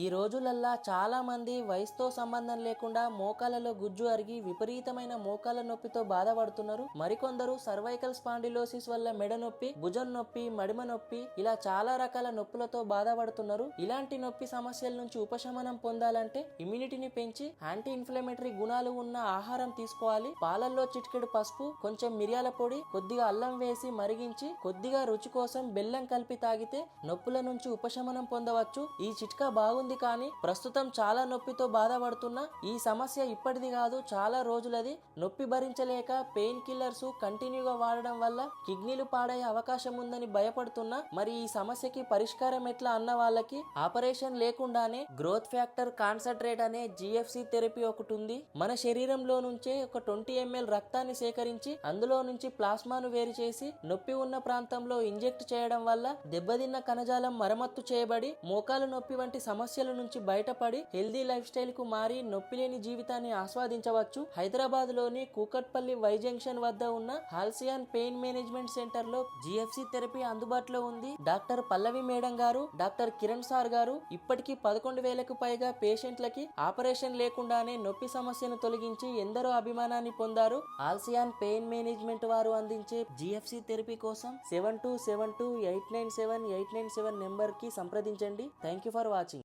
ఈ రోజులల్లా చాలామంది వయసుతో సంబంధం లేకుండా మోకాలలో గుజ్జు అరిగి విపరీతమైన మోకాల నొప్పితో బాధపడుతున్నారు. మరికొందరు సర్వైకల్ స్పాండిలోసిస్ వల్ల మెడ నొప్పి భుజం నొప్పి మడిమ నొప్పి ఇలా చాలా రకాల నొప్పులతో బాధపడుతున్నారు. ఇలాంటి నొప్పి సమస్యల నుంచి ఉపశమనం పొందాలంటే ఇమ్యూనిటీని పెంచి యాంటీ ఇన్ఫ్లమేటరీ గుణాలు ఉన్న ఆహారం తీసుకోవాలి. పాలల్లో చిటికెడు పసుపు కొంచెం మిరియాల పొడి కొద్దిగా అల్లం వేసి మరిగించి కొద్దిగా రుచి కోసం బెల్లం కలిపి తాగితే నొప్పుల నుంచి ఉపశమనం పొందవచ్చు. ఈ చిట్కా బాగుంది. కానీ ప్రస్తుతం చాలా నొప్పితో బాధపడుతున్న ఈ సమస్య ఇప్పటిది కాదు చాలా రోజులది. నొప్పి భరించలేక పెయిన్ కిల్లర్స్ కంటిన్యూగా వాడడం వల్ల కిడ్నీలు పాడయ్యే అవకాశం ఉందని భయపడుతున్నా మరి ఈ సమస్యకి పరిష్కారం ఎట్లా అన్న వాళ్ళకి ఆపరేషన్ లేకుండానే గ్రోత్ ఫ్యాక్టర్ కాన్సన్ట్రేట్ అనే జిఎఫ్సి థెరపీ ఒకటి ఉంది. మన శరీరంలో నుంచే ఒక ట్వంటీ ఎంఎల్ రక్తాన్ని సేకరించి అందులో నుంచి ప్లాస్మాను వేరు చేసి నొప్పి ఉన్న ప్రాంతంలో ఇంజెక్ట్ చేయడం వల్ల దెబ్బతిన్న కణజాలం మరమ్మత్తు చేయబడి మోకాలు నొప్పి వంటి సమస్య సమస్యల నుంచి బయటపడి హెల్దీ లైఫ్ స్టైల్కు మారి నొప్పి లేని జీవితాన్ని ఆస్వాదించవచ్చు. హైదరాబాద్లోని కూకట్పల్లి వై జంక్షన్ వద్ద ఉన్న హాల్సియాన్ పెయిన్ మేనేజ్మెంట్ సెంటర్లో జిఎఫ్సి థెరపీ అందుబాటులో ఉంది. డాక్టర్ పల్లవి మేడం గారు డాక్టర్ కిరణ్ సార్ గారు ఇప్పటికీ పదకొండు వేలకు పైగా పేషెంట్లకి ఆపరేషన్ లేకుండానే నొప్పి సమస్యను తొలగించి ఎందరో అభిమానాన్ని పొందారు. ఆల్సియాన్ పెయిన్ మేనేజ్మెంట్ వారు అందించే జిఎఫ్సి థెరపీ కోసం seven two seven two eight nine seven eight nine seven నెంబర్కి సంప్రదించండి. Thank you for watching.